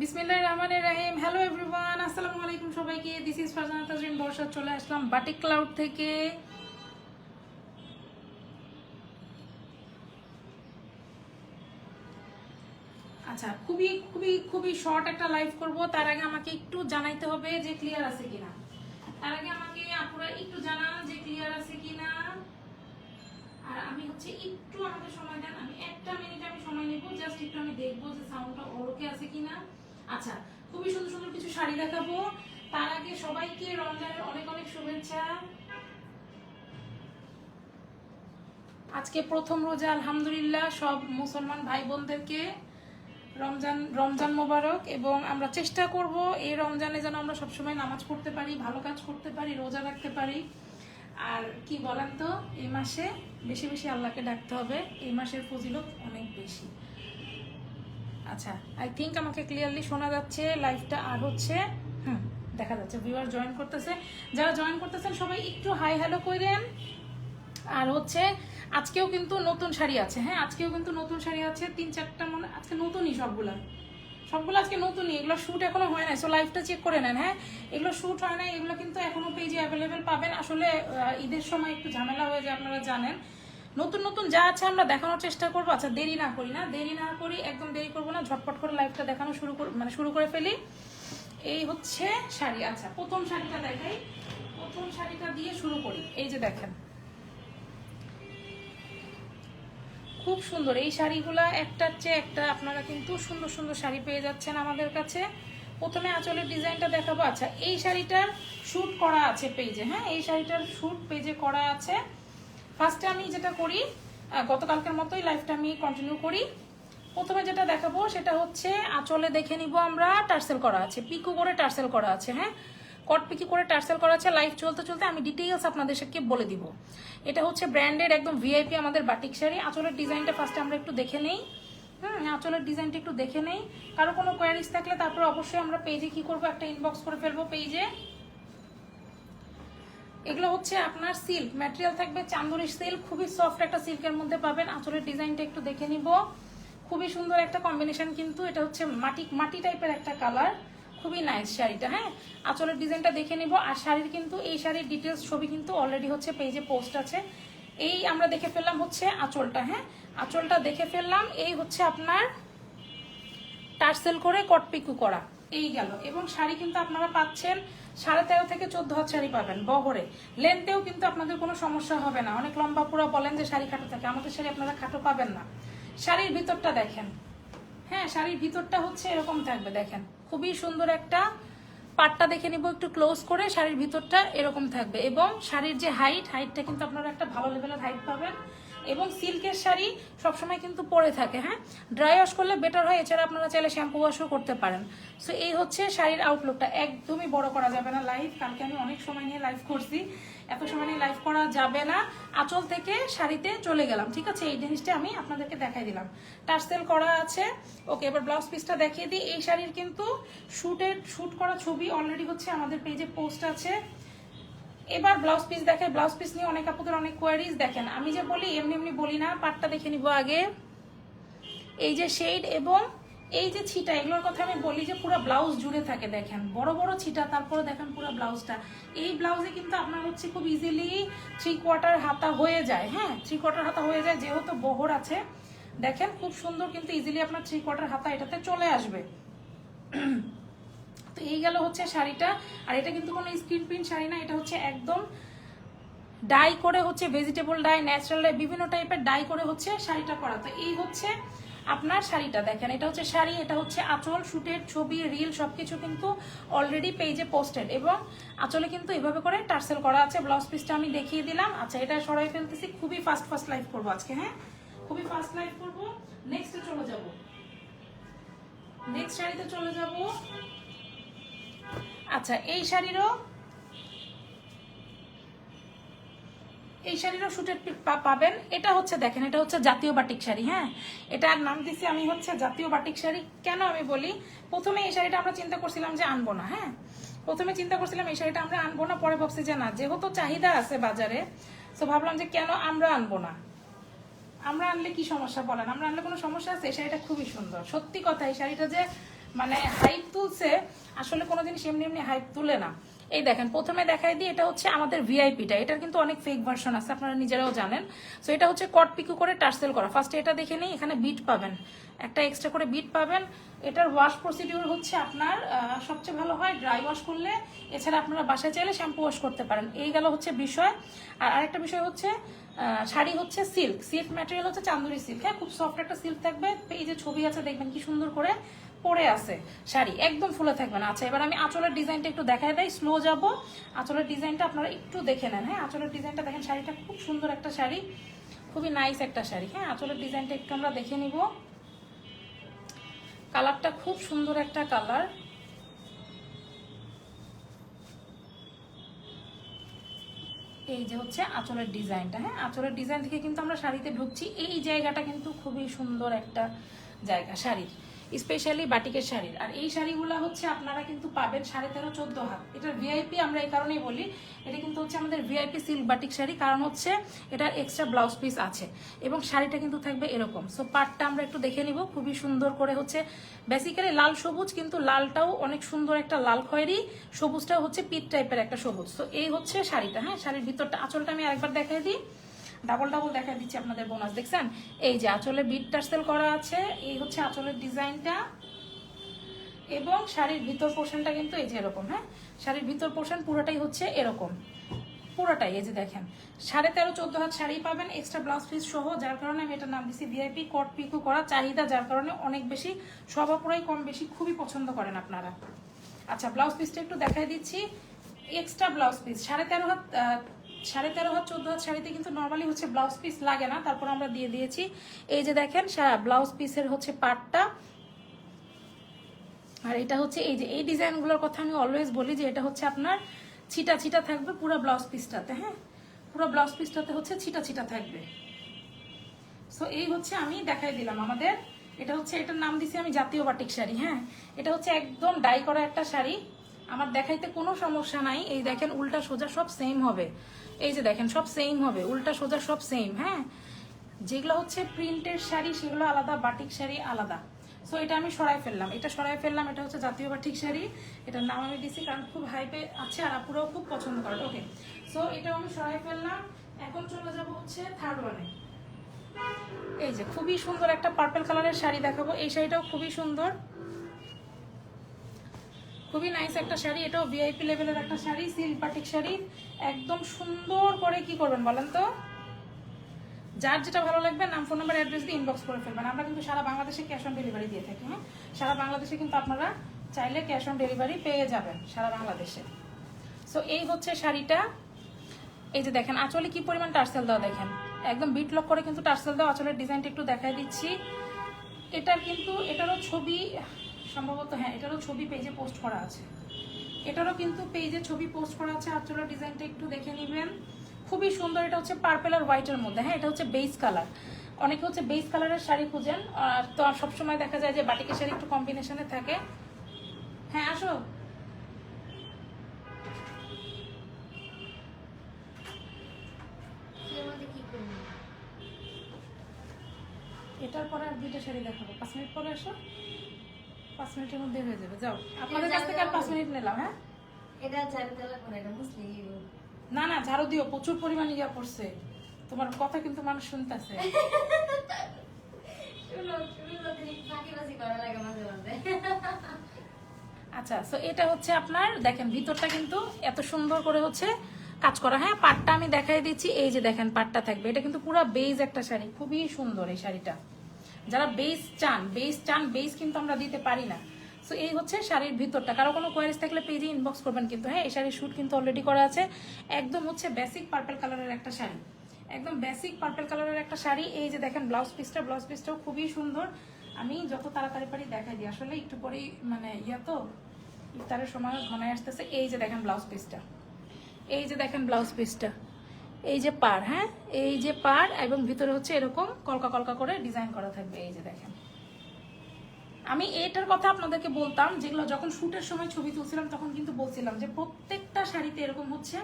বিসমিল্লাহির রহমানির রহিম। Hello everyone আসসালামু আলাইকুম সবাইকে। দিস ইজ ফারজানা তাজরিন বর্ষা চলে আসলাম বাটিক ক্লাউড থেকে। আচ্ছা খুবই খুবই খুবই শর্ট একটা লাইভ করব। তার আগে আমাকে একটু জানাইতে হবে যে ক্লিয়ার আছে কিনা। তার আগে আমাকে আপুরা একটু জানান যে ক্লিয়ার আছে কিনা। আর আমি হচ্ছে একটু আমাকে সময় দেন। আমি একটা মিনিট আমি সময় নেব। জাস্ট একটু আমি দেখব যে সাউন্ডটা ওকে আছে কিনা। আচ্ছা খুবই সুন্দর সুন্দর কিছু শাড়ি দেখাবো। তার আগে সবাইকে রমজানের অনেক অনেক শুভেচ্ছা। আজকে প্রথম রোজা, আলহামদুলিল্লাহ, সব মুসলমান ভাই বোনদেরকে রমজান রমজান মোবারক, এবং আমরা চেষ্টা করব এই রমজানে যেন আমরা সবসময় নামাজ পড়তে পারি, ভালো কাজ করতে পারি, রোজা রাখতে পারি। আর কি বলেন তো, এই মাসে বেশি বেশি আল্লাহকে ডাকতে হবে, এই মাসের ফজিলত অনেক বেশি। আচ্ছা আই থিঙ্ক আমাকে ক্লিয়ারলি শোনা যাচ্ছে লাইভটা আর হচ্ছে, হুম, দেখা যাচ্ছে ভিউয়ার জয়েন করতেছে। যারা জয়েন করতেছেন, সবাই একটু হাই হ্যালো করেন আর হচ্ছে, আজকেও কিন্তু নতুন শাড়ি আছে হ্যাঁ আজকেও কিন্তু নতুন শাড়ি আছে, তিন চারটা মনে আজকে নতুনই সবগুলা। সবগুলো আজকে নতুনই, এগুলো শ্যুট এখনও হয় নাই সো লাইভটা চেক করে নেন হ্যাঁ। এগুলো শ্যুট হয় নাই, এগুলো কিন্তু এখনও পেজে অ্যাভেলেবেল পাবেন। আসলে ঈদের সময় একটু ঝামেলা হয়ে যায়, আপনারা জানেন। নতুন নতুন যা আছে আমরা দেখানোর চেষ্টা করব। আচ্ছা দেরি না করি না। দেরি না করি, একদম দেরি করব না। ঝটপট করে লাইভটা দেখানো শুরু মানে শুরু করে ফেলি। এই হচ্ছে শাড়ি। আচ্ছা প্রথম শাড়িটা দেখাই। প্রথম শাড়িটা দিয়ে শুরু করি। এই যে দেখেন। খুব সুন্দর। এই শাড়িগুলা একটার চেয়ে একটা আপনারা কিন্তু সুন্দর সুন্দর শাড়ি পেয়ে যাচ্ছেন আমাদের কাছে। প্রথমে আঁচলের ডিজাইনটা দেখাবো। আচ্ছা এই শাড়িটার শ্যুট করা আছে পেজে হ্যাঁ? এই শাড়িটার শ্যুট পেজে করা আছে। ফার্স্টে আমি যেটা করি গতকালকের মতোই লাইফটা আমি কন্টিনিউ করি। প্রথমে যেটা দেখাবো সেটা হচ্ছে আঁচলে দেখে নিব আমরা টার্সেল করা আছে। পিকু করে টার্সেল করা আছে হ্যাঁ? কট পিকি করে টার্সেল করা আছে। লাইভ চলতে চলতে আমি ডিটেইলস আপনাদেরকে বলে দিব। এটা হচ্ছে ব্র্যান্ডেড একদম ভিআইপি আমাদের বাটিক শাড়ি। আঁচলের ডিজাইনটা ফার্স্টে আমরা একটু দেখে নেই। হুম, আঁচলের ডিজাইনটা একটু দেখে নেই। কারও কোনো কোয়ারিজ থাকলে তারপর অবশ্যই আমরা পেজে কি করব? একটা ইনবক্স করে ফেলব পেজে এগুলো হচ্ছে আপনার সিল্ক ম্যাটেরিয়াল থাকবে চান্দুরি সিল্ক খুবই সফট একটা সিল্কের মধ্যে পাবেন। আঁচলের ডিজাইনটা একটু দেখে নিব। খুবই সুন্দর একটা কম্বিনেশন কিন্তু এটা হচ্ছে মাটি মাটি টাইপের একটা কালার খুবই নাইস শাড়িটা হ্যাঁ? আঁচলের ডিজাইনটা দেখে নিব। আর শাড়ির কিন্তু, এই শাড়ির ডিটেলস ছবি কিন্তু অলরেডি হচ্ছে পেজে পোস্ট আছে। এই আমরা দেখে ফেললাম হচ্ছে আঁচলটা হ্যাঁ? আঁচলটা দেখে ফেললাম। এই হচ্ছে আপনার টার্সেল করে কটপিকু করা। এই গেল। এবং শাড়ি কিন্তু আপনারা পাচ্ছেন সাড়ে তেরো থেকে চোদ্দ হাত শাড়ি পাবেন বহরে। লেন্থেও কিন্তু আপনাদের কোনো সমস্যা হবে না। অনেক লম্বা পুরো বলেন যে শাড়ি খাটো থাকে। আমাদের শাড়ি আপনারা খাটো পাবেন না। শাড়ির ভিতরটা দেখেন। হ্যাঁ শাড়ির ভিতরটা হচ্ছে এরকম থাকবে, দেখেন। খুবই সুন্দর একটা পাটটা দেখে নিব একটু ক্লোজ করে। শাড়ির ভিতরটা এরকম থাকবে। এবং শাড়ির যে হাইট হাইটটা কিন্তু আপনারা একটা ভালো লেভেলের হাইট পাবেন। এবং সিল্কের শাড়ি সবসময় কিন্তু পরে থাকে হ্যাঁ? ড্রাই ওয়াশ করলে বেটার হয়, এছাড়া আপনারা চাইলে শ্যাম্পু ওয়াশও করতে পারেন। সো এই হচ্ছে শাড়ির আউটলুকটা একদমই বড় করা যাবে না লাইভ কালকে আমি অনেক সময় নিয়ে লাইভ করছি। এত সময় নিয়ে লাইভ করা যাবে না। আঁচল থেকে শাড়িতে চলে গেলাম, ঠিক আছে? এই জিনিসটা আমি আপনাদেরকে দেখাই দিলাম। টার্সেল করা আছে। ওকে, এবার ব্লাউজ পিসটা দেখিয়ে দিই। এই শাড়ির কিন্তু শুটের শুট করা ছবি অলরেডি হচ্ছে আমাদের পেজে পোস্ট আছে। এবার ব্লাউজ পিস দেখে ব্লাউজ পিস নিয়ে অনেক আপুদের অনেক কোয়ারিজ দেখেন। আমি যে বলি, এমনি এমনি বলি না, পাটটা দেখে নিব আগে। এই যে শেড এবং এই যে ছিটা, এগুলোর কথা আমি বলি যে পুরো ব্লাউজ জুড়ে থাকে, দেখেন। বড় বড় ছিটা, তারপরে দেখেন পুরো ব্লাউজটা এই ব্লাউজে কিন্তু আপনার হচ্ছে খুব ইজিলি থ্রি কোয়ার্টার হাতা হয়ে যায় হ্যাঁ? থ্রি কোয়ার্টার হাতা হয়ে যায়, যেহেতু বহর আছে। দেখেন খুব সুন্দর কিন্তু ইজিলি আপনার থ্রি কোয়ার্টার হাতা এটাতে চলে আসবে। তো এই গেল হচ্ছে শাড়িটা। আর এটা কিন্তু কোনো স্ক্রিন প্রিন্ট শাড়ি না, এটা হচ্ছে একদম ডাই করে হচ্ছে ভেজিটেবল ডাই ন্যাচারাল ডাই বিভিন্ন টাইপের ডাই করে হচ্ছে শাড়িটা করা। তো এই হচ্ছে আপনার শাড়িটা দেখেন, এটা হচ্ছে শাড়ি, এটা হচ্ছে আঁচল শুটের ছবি রিল সবকিছু কিন্তু অলরেডি পেজে পোস্টেড এবং আঁচলে কিন্তু এভাবে করে টার্সেল করা আছে। ব্লাউজ পিসটা আমি দেখিয়ে দিলাম। আচ্ছা এটা সরাই ফেলতেছি, খুবই ফাস্ট ফাস্ট লাইভ করব আজকে হ্যাঁ? খুবই ফাস্ট লাইভ করব। নেক্সটে চলে যাব। নেক্সট শাড়িতে চলে যাব। আচ্ছা এই শাড়িরও এই শাড়িরও শুটের পাবেন। এটা হচ্ছে, দেখেন, এটা হচ্ছে জাতীয় বাটিক শাড়ি হ্যাঁ? এটার নাম দিছি আমি হচ্ছে জাতীয় বাটিক শাড়ি। কেন আমি বলি? প্রথমে এই শাড়িটা আমরা চিন্তা করছিলাম যে আনব না হ্যাঁ? প্রথমে চিন্তা করছিলাম এই শাড়িটা আমরা আনব না, পরে ভাবছি যে না, যেহেতু চাহিদা আছে বাজারে, তো ভাবলাম যে কেন আমরা আনব না? আমরা আনলে কি সমস্যা বলেন? আমরা আনলে কোনো সমস্যা আছে? এই শাড়িটা খুবই সুন্দর। সত্যি কথা, এই শাড়িটা যে মানে হাইপ তুলছে, আসলে কোনো জিনিস এমনি এমনি হাইপ তুলে না। এই দেখেন, প্রথমে দেখাই দিই, এটা হচ্ছে আমাদের ভিআইপিটা এটার কিন্তু অনেক ফেক ভার্সন আছে, আপনারা নিজেরাও জানেন। সো এটা হচ্ছে কট পিকু করে টার্সেল করা। ফার্স্টে এটা দেখে নিই, এখানে বিট পাবেন। একটা এক্সট্রা করে বিট পাবেন। এটার ওয়াশ প্রসিডিউর হচ্ছে আপনার সবচেয়ে ভালো হয় ড্রাই ওয়াশ করলে। এছাড়া আপনারা বাসায় চাইলে শ্যাম্পু ওয়াশ করতে পারেন। এই গেল হচ্ছে বিষয়। আর আরেকটা বিষয় হচ্ছে শাড়ি হচ্ছে সিল্ক সিল্ক ম্যাটেরিয়াল হচ্ছে চান্দুরি সিল্ক হ্যাঁ খুব সফট একটা সিল্ক থাকবে। এই যে ছবি আছে, দেখবেন কি সুন্দর করে পরে আছে শাড়ি, একদম ফুলে থাকবে না। আচ্ছা এবার আমি আঁচলের ডিজাইনটা একটু দেখাই দেয় স্লো যাব। আঁচলের ডিজাইনটা আপনারা একটু দেখে নেন হ্যাঁ? আঁচলের ডিজাইনটা দেখেন, শাড়িটা খুব সুন্দর একটা শাড়ি, খুবই নাইস একটা শাড়ি হ্যাঁ? আঁচলের ডিজাইনটা একটু আমরা দেখে নিব। কালারটা খুব সুন্দর একটা কালার। এই যে হচ্ছে আঁচলের ডিজাইনটা হ্যাঁ? আঁচলের ডিজাইন থেকে কিন্তু আমরা শাড়িতে ঢুকছি। এই জায়গাটা কিন্তু খুবই সুন্দর একটা জায়গা শাড়ির স্পেশালি বাটিকের শাড়ির। আর এই শাড়িগুলো হচ্ছে আপনারা কিন্তু পাবেন সাড়ে তেরো, চোদ্দ হাত। এটার ভিআইপি আমরা এই কারণেই বলি। এটা কিন্তু হচ্ছে আমাদের ভিআইপি সিল্ক বাটিক শাড়ি, কারণ হচ্ছে এটার এক্সট্রা ব্লাউজ পিস আছে। এবং শাড়িটা কিন্তু থাকবে এরকম। সো পাটটা আমরা একটু দেখে নিব। খুবই সুন্দর করে হচ্ছে বেসিক্যালি লাল সবুজ, কিন্তু লালটাও অনেক সুন্দর একটা লাল খয়েরি, সবুজটাও হচ্ছে পিট টাইপের একটা সবুজ। তো এই হচ্ছে শাড়িটা। হ্যাঁ শাড়ির ভিতরটা আঁচলটা আমি আরেকবার দেখাই দিই। ডাবল ডাবল দেখা দিচ্ছি আপনাদের বোনাস দেখছেন? এই যে আঁচলে বিট টার্সেল করা আছে, এই হচ্ছে আঁচলের ডিজাইনটা। এবং শাড়ির ভিতর পোর্শনটা কিন্তু এই যে এরকম হ্যাঁ? শাড়ির ভিতর পোর্শন পুরোটাই হচ্ছে এরকম। পুরোটাই, এই যে দেখেন। সাড়ে তেরো, চোদ্দ হাত শাড়ি পাবেন এক্সট্রা ব্লাউজ পিস সহ, যার কারণে আমি এটার নাম দিচ্ছি ভিআইপি কট পিকু করা, চাহিদা যার কারণে অনেক বেশি, সবাপুরাই কম বেশি, খুবই পছন্দ করেন আপনারা। আচ্ছা ব্লাউজ পিসটা একটু দেখাই দিচ্ছি। এক্সট্রা ব্লাউজ পিস সাড়ে তেরো হাত সাড়ে তেরো হাত, চোদ্দ হাত শাড়িতে কিন্তু নর্মালি হচ্ছে ব্লাউজ পিস লাগে না। তারপর আমরা দিয়ে দিয়েছি, এই যে দেখেন ব্লাউজ পিসের হচ্ছে পাটটা। আর এটা হচ্ছে এই যে, এই ডিজাইনগুলোর কথা আমি অলওয়েজ বলি যে এটা হচ্ছে আপনার ছিটা ছিটা থাকবে পুরো ব্লাউজ পিসটাতে হ্যাঁ? পুরো ব্লাউজ পিসটাতে হচ্ছে ছিটা ছিটা থাকবে। সো এই হচ্ছে আমি দেখাই দিলাম আমাদের। এটা হচ্ছে, এটার নাম দিছি আমি জাতীয় বাটিক শাড়ি হ্যাঁ? এটা হচ্ছে একদম ডাই করা একটা শাড়ি। আমার দেখাইতে কোনো সমস্যা নাই। এই দেখেন, উল্টা সোজা সব সেম হবে। এই যে দেখেন, সব সেম হবে। উল্টা সোজা সব সেম হ্যাঁ? যেগুলো হচ্ছে প্রিন্টের শাড়ি, সেগুলো আলাদা, বাটিক শাড়ি আলাদা। সো এটা আমি সরাই ফেললাম। এটা সরাই ফেললাম, এটা হচ্ছে জাতীয় বাটিক শাড়ি। এটার নাম আমি দিছি কারণ খুব হাইপে আছে আর আপুরাও খুব পছন্দ করে। ওকে সো এটাও আমি সরাই ফেললাম। এখন চলে যাব হচ্ছে থার্ড ওয়ানে এই যে, খুবই সুন্দর একটা পার্পল কালারের শাড়ি দেখাবো। এই শাড়িটাও খুবই সুন্দর। খুবই নাইস একটা শাড়ি, এটাও ভিআইপি লেভেলের একটা শাড়ি সিল্ক শাড়ি। একদম সুন্দর করে কি করবেন বলেন তো? যার যেটা ভালো লাগবে, নাম ফোন নাম্বার অ্যাড্রেস দিয়ে ইনবক্স করে ফেলবেন। আমরা কিন্তু সারা বাংলাদেশে ক্যাশ অন ডেলিভারি দিয়ে থাকি হ্যাঁ? সারা বাংলাদেশে কিন্তু আপনারা চাইলে ক্যাশ অন ডেলিভারি পেয়ে যাবেন, সারা বাংলাদেশে। সো এই হচ্ছে শাড়িটা। এই যে দেখেন, আঁচলে কি পরিমাণ টার্সেল দেওয়া দেখেন? একদম বিট লক করে কিন্তু টার্সেল দেওয়া, আঁচলের ডিজাইনটা একটু দেখাই দিচ্ছি। এটার কিন্তু, এটারও ছবি সম্ভবত হ্যাঁ এটারও ছবি পেজে পোস্ট করা আছে। এটারও কিন্তু পেজে ছবি পোস্ট করা আছে আর আঁচলের ডিজাইনটা একটু দেখে নেবেন। খুবই সুন্দর এটা হচ্ছে পার্পেল আর হোয়াইটের মধ্যে। হ্যাঁ এটা হচ্ছে বেস কালার অনেকে হচ্ছে বেস কালারের শাড়ি খুঁজেন আর তো আর সবসময় দেখা যায় যে বাটিকের শাড়ি একটু কম্বিনেশনে থাকে। হ্যাঁ আসো। এটার পরে আর দুইটা শাড়ি দেখাবো। পাঁচ মিনিট পরে আসো। পাঁচ মিনিটের মধ্যে হয়ে যাবে যাও। আপনাদের কাছ থেকে আর পাঁচ মিনিট নিলাম হ্যাঁ? এটা করে এটা না না ঝাড়ু দিও প্রচুর পরিমাণে ইয়া পড়ছে। তোমার কথা কিন্তু মানুষ শুনতেছে। আচ্ছা সো এটা হচ্ছে আপনার দেখেন ভিতরটা কিন্তু এত সুন্দর করে হচ্ছে কাজ করা। হ্যাঁ পাটটা আমি দেখাই দিচ্ছি এই যে দেখেন পাটটা থাকবে। এটা কিন্তু পুরো বেজ একটা শাড়ি খুবই সুন্দর এই শাড়িটা। যারা বেস চান বেস চান বেস কিন্তু আমরা দিতে পারি না। সো এই হচ্ছে শাড়ির ভিতরটা। কারও কোনো কোয়ারিজ থাকলে পেজে ইনবক্স করবেন কিন্তু। হ্যাঁ এই শাড়ির শ্যুট কিন্তু অলরেডি করা আছে। একদম হচ্ছে বেসিক পার্পল কালারের একটা শাড়ি। একদম বেসিক পার্পল কালারের একটা শাড়ি। এই যে দেখেন ব্লাউজ পিসটা ব্লাউজ পিসটাও খুবই সুন্দর। আমি যত তাড়াতাড়ি পারি দেখাই দিই। আসলে একটু পরেই মানে ইয়া তো, ইফতারের সময় ঘনায় আসতেছে। এই যে দেখেন ব্লাউজ পিসটা এই যে দেখেন ব্লাউজ পিসটা এই যে পার হ্যাঁ? এই যে পার এবং ভিতরে হচ্ছে এরকম কলকা কলকা করে ডিজাইন করা থাকবে, এই যে দেখেন। আমি এটার কথা আপনাদেরকে বলতাম, যেগুলো যখন শুটের সময় ছবি তুলছিলাম, তখন কিন্তু বলছিলাম যে প্রত্যেকটা শাড়িতে এরকম হচ্ছে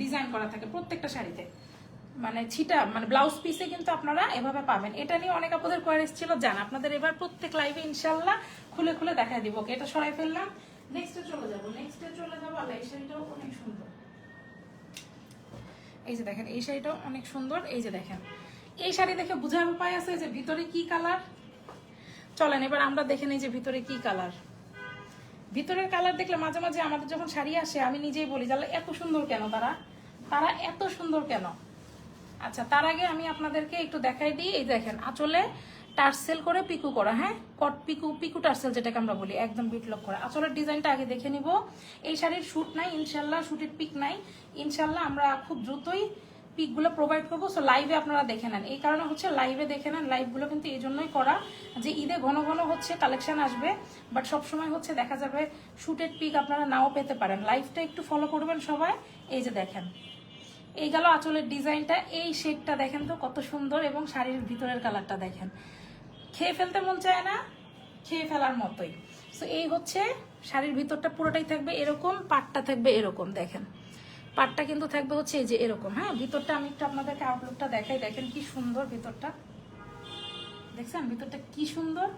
ডিজাইন করা থাকে, প্রত্যেকটা শাড়িতে। মানে ছিটা মানে ব্লাউজ পিসে কিন্তু আপনারা এভাবে পাবেন। এটা নিয়ে অনেক আপনাদের কোয়ারিজ ছিল, জান। আপনাদের এবার প্রত্যেক লাইভে ইনশাল্লাহ খুলে খুলে দেখাই দিব। এটা সরাই ফেললাম। নেক্সটে চলে যাব। নেক্সটে চলে যাব, আল্লাহ, এই শাড়িটাও অনেক সুন্দর। এই যে দেখেন, এই শাড়িটাও অনেক সুন্দর, এই যে দেখেন। এই শাড়ি দেখে বোঝার উপায় আছে যে ভিতরে কি কালার? চলেন, এবার আমরা দেখে নিই যে ভিতরে কি কালার। ভিতরের কালার দেখলে মাঝে মাঝে আমাদের যখন শাড়ি আসে, আমি নিজেই বলি তাহলে এত সুন্দর কেন তারা? তারা এত সুন্দর কেন? আচ্ছা তার আগে আমি আপনাদেরকে একটু দেখাই দিই, এই দেখেন, আঁচলে টার্সেল করে পিকু করা হ্যাঁ? কট পিকু পিকু টার্সেল যেটাকে আমরা বলি, একদম বিটলক করা। আঁচলের ডিজাইনটা আগে দেখে নিব। এই শাড়ির শ্যুট নাই ইনশাল্লাহ শ্যুটের পিক নাই। ইনশাল্লাহ আমরা খুব দ্রুতই পিকগুলো প্রোভাইড করব। সো লাইভে আপনারা দেখে নেন। এই কারণে হচ্ছে লাইভে দেখে নেন। লাইভগুলো কিন্তু এই জন্যই করা যে ঈদে ঘন ঘন হচ্ছে কালেকশন আসবে বাট সবসময় হচ্ছে দেখা যাবে শ্যুটের পিক আপনারা নাও পেতে পারেন। লাইভটা একটু ফলো করবেন সবাই। এই যে দেখেন, এই গেল আঁচলের ডিজাইনটা। এই শেডটা দেখেন তো কত সুন্দর এবং শাড়ির ভিতরের কালারটা দেখেন। খেয়ে ফেলতে মন চায় না, খেয়ে ফেলার মতোই। সো এই হচ্ছে শাড়ির ভিতরটা পুরোটাই থাকবে এরকম, পাটটা থাকবে এরকম, দেখেন। পাটটা কিন্তু থাকবে হচ্ছে এই যে এরকম হ্যাঁ? ভিতরটা আমি একটু আপনাদেরকে আউটলুকটা দেখাই, দেখেন কি সুন্দর ভিতরটা। দেখছেন? ভিতরটা কি সুন্দর।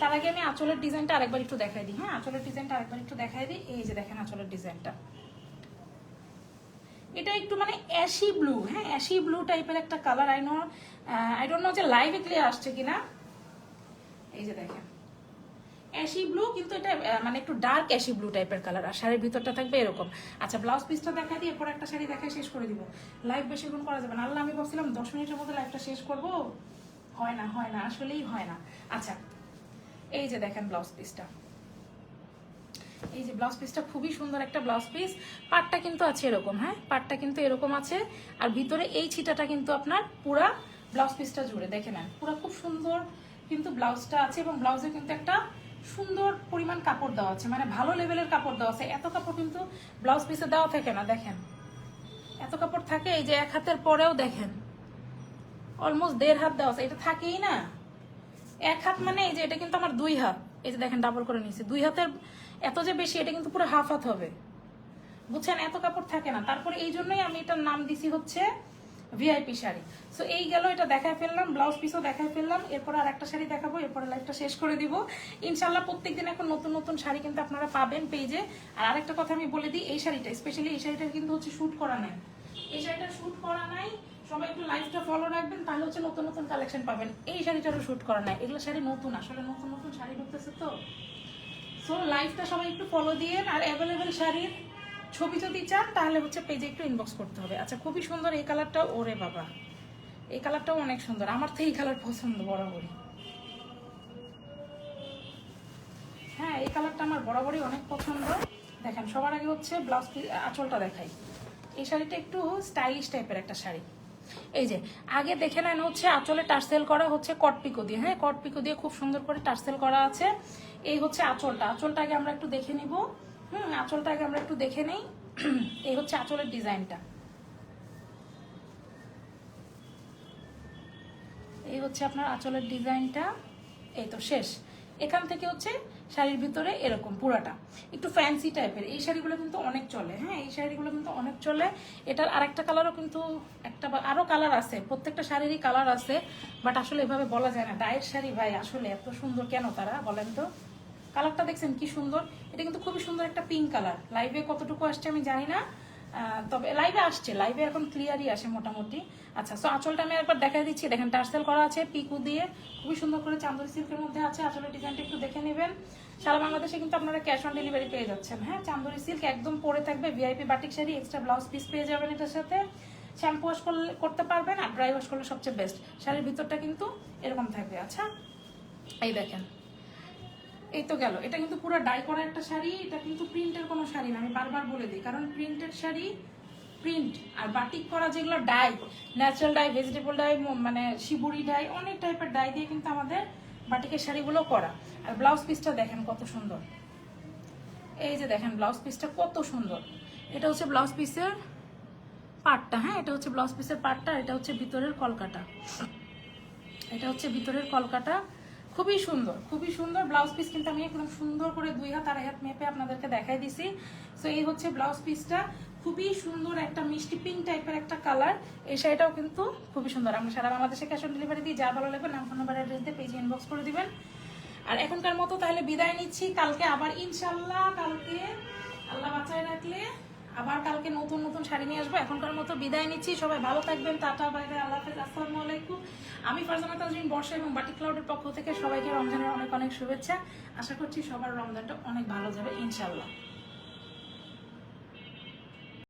তার আগে আমি আঁচলের ডিজাইনটা আরেকবার একটু দেখাই দিই হ্যাঁ? আঁচলের ডিজাইনটা আরেকবার একটু দেখাই দিই। এই যে দেখেন আঁচলের ডিজাইনটা। এটা একটু মানে অ্যাশি ব্লু হ্যাঁ? অ্যাশি ব্লু টাইপের একটা colour I know I don't know যে লাইভে ক্লিয়ার আসছে কিনা। এই যে দেখেন। অ্যাশি ব্লু কিন্তু এটা মানে একটু ডার্ক অ্যাশি ব্লু টাইপের কালার আর শাড়ির ভিতরটা থাকবে এরকম। আচ্ছা ব্লাউজ পিসটা দেখা দিয়ে এরপর একটা শাড়ি দেখায় শেষ করে দিব। লাইভ বেশিক্ষণ করা যাবে না। আল্লাহ, আমি ভাবছিলাম দশ মিনিটের মধ্যে লাইভটা শেষ করব। হয় না হয় না, আসলেই হয় না। আচ্ছা এই যে দেখেন ব্লাউজ পিসটা এই যে ব্লাউজ পিসটা খুবই সুন্দর একটা ব্লাউজ পিস পাটটা কিন্তু আছে এরকম হ্যাঁ? পাটটা কিন্তু এরকম আছে। আর ভিতরে এই ছিটাটা কিন্তু আপনার পুরা ব্লাউজ পিসটা জুড়ে। দেখে নেন, পুরো খুব সুন্দর কিন্তু ব্লাউজটা আছে এবং ব্লাউজে কিন্তু একটা সুন্দর পরিমাণ কাপড় দেওয়া আছে। মানে ভালো লেভেলের কাপড় দেওয়া আছে। এত কাপড় কিন্তু ব্লাউজ পিসে দেওয়া থাকে না, দেখেন। এত কাপড় থাকে এই যে এক হাতের পরেও দেখেন। অলমোস্ট দেড় হাত দেওয়া আছে। এটা থাকেই না। এক হাত মানে এই যে এটা কিন্তু আমার দুই হাত। এই যে দেখেন ডাবল করে নিয়েছি। দুই হাতের এত যে বেশি, এটা কিন্তু পুরো হাফ হাত হবে। বুঝছেন? এত কাপড় থাকে না। তারপরে এই জন্যই আমি এটার নাম দিছি হচ্ছে ভিআইপি শাড়ি। সো এই গেল, এটা দেখায় ফেললাম ব্লাউজ পিসও দেখায় ফেললাম, এরপর আর একটা শাড়ি দেখাবো, এরপরে লাইফটা শেষ করে দিব। ইনশাল্লাহ প্রত্যেকদিন এখন নতুন নতুন শাড়ি কিন্তু আপনারা পাবেন পেজে আর আরেকটা কথা আমি বলে দিই, এই শাড়িটা স্পেশালি এই শাড়িটা কিন্তু হচ্ছে শ্যুট করা নাই। এই শাড়িটা শ্যুট করা নাই, সবাই একটু লাইফটা ফলো রাখবেন, তাহলে হচ্ছে নতুন নতুন কালেকশন পাবেন। এই শাড়িটারও শ্যুট করা নাই। এগুলো শাড়ি নতুন, আসলে নতুন নতুন শাড়ি ঢুকতেছে তো। সো লাইফটা সবাই একটু ফলো দিয়ে আর অ্যাভেলেবেল শাড়ির ছবি যদি চান, তাহলে হচ্ছে পেজে একটু ইনবক্স করতে হবে। আচ্ছা খুবই সুন্দর এই কালারটা ওরে বাবা। এই কালারটাও অনেক সুন্দর। আমার তো এই কালার পছন্দ, বরাবরই। হ্যাঁ এই কালারটা আমার বরাবরই অনেক পছন্দ। দেখেন, সবার আগে হচ্ছে ব্লাউজ আঁচলটা দেখাই। এই শাড়িটা একটু স্টাইলিশ টাইপের একটা শাড়ি। এই যে, আগে দেখে নেন হচ্ছে আঁচলে টার্সেল করা হচ্ছে কটপিকো দিয়ে। হ্যাঁ কটপিকো দিয়ে খুব সুন্দর করে টার্সেল করা আছে। এই হচ্ছে আঁচলটা। আঁচলটা আগে আমরা একটু দেখে নিব। হুম, আঁচলটা আগে আমরা একটু দেখে নেই। এই হচ্ছে আঁচলের ডিজাইনটা। এই হচ্ছে আপনার আঁচলের ডিজাইনটা। এই তো শেষ। এখান থেকে হচ্ছে শাড়ির ভিতরে এরকম পুরাটা। একটু ফ্যান্সি টাইপের এই শাড়িগুলো কিন্তু অনেক চলে হ্যাঁ? এই শাড়িগুলো কিন্তু অনেক চলে। এটার আরেকটা কালারও কিন্তু একটা বা- আরও কালার আছে। প্রত্যেকটা শাড়িরই কালার আছে বাট আসলে এভাবে বলা যায় না। ডায়ের শাড়ি ভাই, আসলে এত সুন্দর কেন তারা বলেন তো? কালারটা দেখছেন কি সুন্দর? এটা কিন্তু খুবই সুন্দর একটা পিঙ্ক কালার লাইভে কতটুকু আসছে আমি জানি না তবে লাইভে আসছে লাইভে এখন ক্লিয়ারই আসে মোটামুটি। আচ্ছা সো আঁচলটা আমি একবার দেখাই দিচ্ছি। দেখেন টার্সেল করা আছে পিকু দিয়ে, খুবই সুন্দর করে চান্দরি সিল্কের মধ্যে আছে। আঁচলের ডিজাইনটা একটু দেখে নেবেন। সারা বাংলাদেশে কিন্তু আপনারা ক্যাশ অন ডেলিভারি পেয়ে যাচ্ছেন হ্যাঁ? চান্দরি সিল্ক একদম পরে থাকবে VIP batik sari extra blouse piece পেয়ে যাবেন এটার সাথে। শ্যাম্পু ওয়াশ করলে, করতে পারবেন আর ড্রাই ওয়াশ করলে সবচেয়ে বেস্ট শাড়ির ভিতরটা কিন্তু এরকম থাকবে আচ্ছা? এই দেখেন এই তো গেল। এটা কিন্তু পুরো ডাই করা একটা শাড়ি, এটা কিন্তু প্রিন্টের কোনো শাড়ি না, আমি বারবার বলে দিই। কারণ প্রিন্টেড শাড়ি প্রিন্ট আর বাটিক করা যেগুলো dye natural dye vegetable dye মানে শিবুরি ডাই অনেক টাইপের ডাই দিয়ে কিন্তু আমাদের বাটিকের শাড়িগুলো করা। আর ব্লাউজ পিসটা দেখেন কত সুন্দর। এই যে দেখেন ব্লাউজ পিসটা কত সুন্দর। এটা হচ্ছে ব্লাউজ পিসের পাটটা হ্যাঁ? এটা হচ্ছে ব্লাউজ পিসের পাটটা এটা হচ্ছে ভিতরের কলকাটা। এটা হচ্ছে ভিতরের কলকাটা। খুবই সুন্দর খুবই সুন্দর ব্লাউজ পিস কিন্তু আমি একদম সুন্দর করে দুই হাত, আড়াই হাত মেপে আপনাদেরকে দেখাই দিছি। সো এই হচ্ছে ব্লাউজ পিসটা খুবই সুন্দর একটা মিষ্টি পিঙ্ক টাইপের একটা কালার এই শাড়িটাও কিন্তু খুবই সুন্দর। আমরা সারা বাংলাদেশে ক্যাশ অন ডেলিভারি দিই যা ভালো লাগবে নাম ফোন নাম্বার অ্যাড্রেস দিয়ে পেজে ইনবক্স করে দিবেন। আর এখনকার মতো তাহলে বিদায় নিচ্ছি। কালকে আবার ইনশাল্লাহ কালকে আল্লাহ বাঁচায় রাখলে। আবার কালকে নতুন নতুন শাড়ি নিয়ে আসব। এখনকার মতো বিদায় নিচ্ছি। সবাই ভালো থাকবেন। টাটা বাইরে আল্লাহ হাফেজ। আসসালামু আলাইকুম। আমি ফারজানা তাজরিন বর্ষা এবং বাটি ক্লাউডের পক্ষ থেকে সবাইকে রমজানের অনেক অনেক শুভেচ্ছা। আশা করছি সবার রমজানটা অনেক ভালো যাবে ইনশাল্লাহ